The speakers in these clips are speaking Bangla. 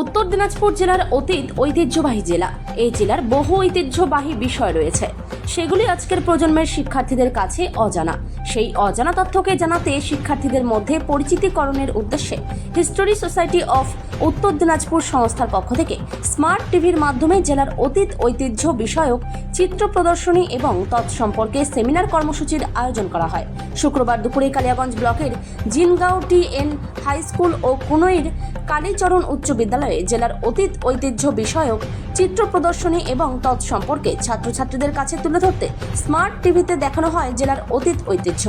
উত্তর দিনাজপুর জেলার অতীত ঐতিহ্যবাহী জেলা। এই জেলার বহু ঐতিহ্যবাহী বিষয় রয়েছে। সেগুলি আজকের প্রজন্মের শিক্ষার্থীদের কাছে অজানা। সেই অজানা তথ্যকে জানাতে শিক্ষার্থীদের মধ্যে পরিচিতিকরণের উদ্দেশ্যে হিস্টোরি সোসাইটি অফ উত্তর দিনাজপুর সংস্থার পক্ষ থেকে স্মার্ট টিভির মাধ্যমে জেলার অতীত ঐতিহ্য বিষয়ক চিত্র প্রদর্শনী এবং তৎসম্পর্কে সেমিনার কর্মসূচির আয়োজন করা হয়। শুক্রবার দুপুরে কালিয়াগঞ্জ ব্লকের Jingaon T N high school ও কুনইর কালীচরণ উচ্চ বিদ্যালয়ে জেলার অতীত ঐতিহ্য বিষয়ক চিত্র প্রদর্শনী এবং তৎসম্পর্কে ছাত্রছাত্রীদের কাছে তুলে ধরতে স্মার্ট টিভিতে দেখানো হয় জেলার অতীত ঐতিহ্য।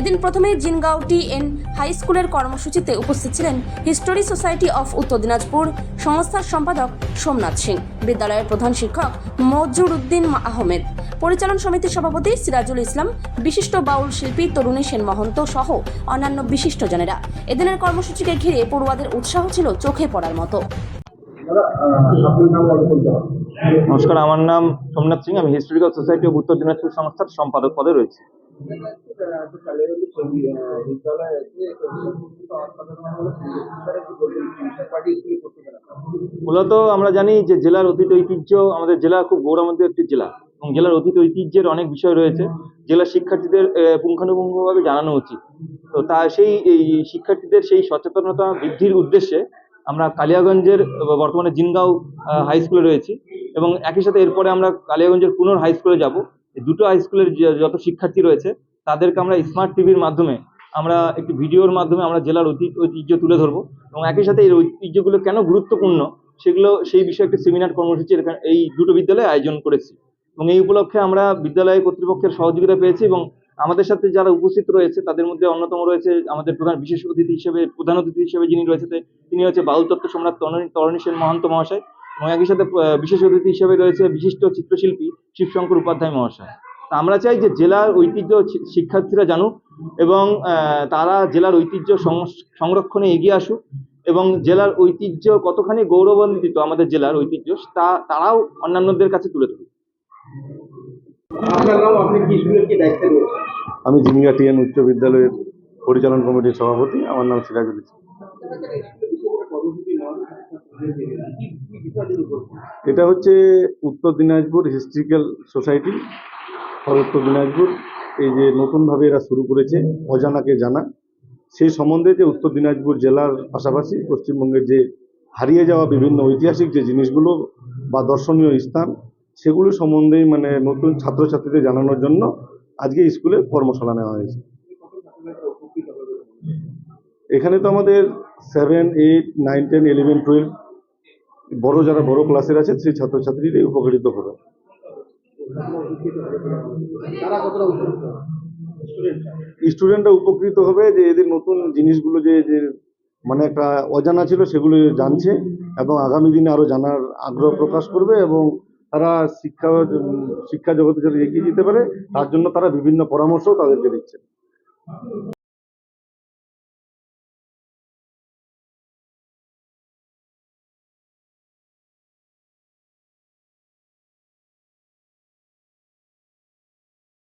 এদিন প্রথমে জিনগাঁও টি এন হাই স্কুলের কর্মসূচিতে উপস্থিত ছিলেন হিস্টোরি সোসাইটি অফ উত্তর দিনাজপুর সংস্থার সম্পাদক সোমনাথ সিং, বিদ্যালয়ের প্রধান শিক্ষক মজুর উদ্দিন আহমেদ, পরিচালন সমিতির সভাপতি সিরাজুল ইসলাম, বিশিষ্ট বাউল শিল্পী তরুণী সেন মহন্ত সহ অন্যান্য বিশিষ্টজনেরা এদিনের কর্মসূচিকে ঘিরে পড়ুয়াদের উৎসাহ ছিল চোখে পড়ার মতো। নমস্কার, আমার নাম সোমনাথ সিং, আমি হিস্টোরিক্যাল সোসাইটি অফ উত্তর দিনাজপুর সংস্থার সম্পাদক পদে রয়েছে। মূলত আমরা জানি যে জেলার অতীত ঐতিহ্য আমাদের জেলা খুব গৌরবান্বিত একটি জেলা এবং জেলার অতীত ঐতিহ্যের অনেক বিষয় রয়েছে। জেলার শিক্ষার্থীদের পুঙ্খানুপুঙ্খভাবে জানানো উচিত। তো তা সেই, এই শিক্ষার্থীদের সেই সচেতনতা বৃদ্ধির উদ্দেশ্যে আমরা কালিয়াগঞ্জের বর্তমানে জিনগাঁও হাই স্কুলে রয়েছি এবং একই সাথে এরপরে আমরা কালিয়াগঞ্জের পুনর হাই স্কুলে যাব। দুটো হাই স্কুলের যত শিক্ষার্থী রয়েছে, তাদেরকে আমরা স্মার্ট টিভির মাধ্যমে, আমরা একটি ভিডিওর মাধ্যমে আমরা জেলার ঐতিহ্য তুলে ধরবো এবং একই সাথে এই ঐতিহ্যগুলো কেন গুরুত্বপূর্ণ, সেগুলো, সেই বিষয়ে একটি সেমিনার কর্মসূচি এই দুটো বিদ্যালয়ে আয়োজন করেছি। এবং এই উপলক্ষে আমরা বিদ্যালয় কর্তৃপক্ষের সহযোগিতা পেয়েছি এবং আমাদের সাথে যারা উপস্থিত রয়েছে, তাদের মধ্যে অন্যতম রয়েছে আমাদের প্রধান বিশেষ অতিথি হিসেবে, প্রধান অতিথি হিসেবে যিনি রয়েছে তিনি হচ্ছে বাউল তত্ত্ব সম্রাট তরণী সেন মহন্ত মহাশয়। এবং একই সাথে বিশেষ অতিথি হিসেবে রয়েছে বিশিষ্ট চিত্রশিল্পী শিবশঙ্কর উপাধ্যায় মহাশয়। তা আমরা চাই যে জেলার ঐতিহ্য শিক্ষার্থীরা জানুক এবং তারা জেলার ঐতিহ্য সংরক্ষণে এগিয়ে আসুক এবং জেলার ঐতিহ্য কতখানি গৌরবান্বিত আমাদের জেলার ঐতিহ্য, তা তারাও অন্যান্যদের কাছে তুলে ধরুক। আমি জিনিয়া টিএন উচ্চ বিদ্যালয়ের পরিচালন কমিটির সভাপতি। আমার নাম সিরাজুল এটা হচ্ছে উত্তর দিনাজপুর হিস্ট্রিক্যাল সোসাইটি ফর উত্তর দিনাজপুর। এই যে নতুনভাবে এরা শুরু করেছে, অজানাকে জানা। সেই সম্বন্ধে যে উত্তর দিনাজপুর জেলার পাশাপাশি পশ্চিমবঙ্গের যে হারিয়ে যাওয়া বিভিন্ন ঐতিহাসিক যে জিনিসগুলো বা দর্শনীয় স্থান সেগুলো সম্বন্ধেই মানে নতুন ছাত্রছাত্রীদের জানানোর জন্য আজকে স্কুলে কর্মশালা নেওয়া হয়েছে। এখানে তো আমাদের seven eight nine ten eleven twelve বড় যারা বড় ক্লাসের আছে সেই ছাত্রছাত্রীরাই উপকৃত হবে। স্টুডেন্টরা উপকৃত হবে যে এদের নতুন জিনিসগুলো যে যে মানে একটা অজানা ছিল সেগুলো জানছে এবং আগামী দিনে আরও জানার আগ্রহ প্রকাশ করবে এবং তারা শিক্ষা শিক্ষা জগতে যাতে এগিয়ে যেতে পারে, তার জন্য তারা বিভিন্ন পরামর্শও তাদেরকে দিচ্ছে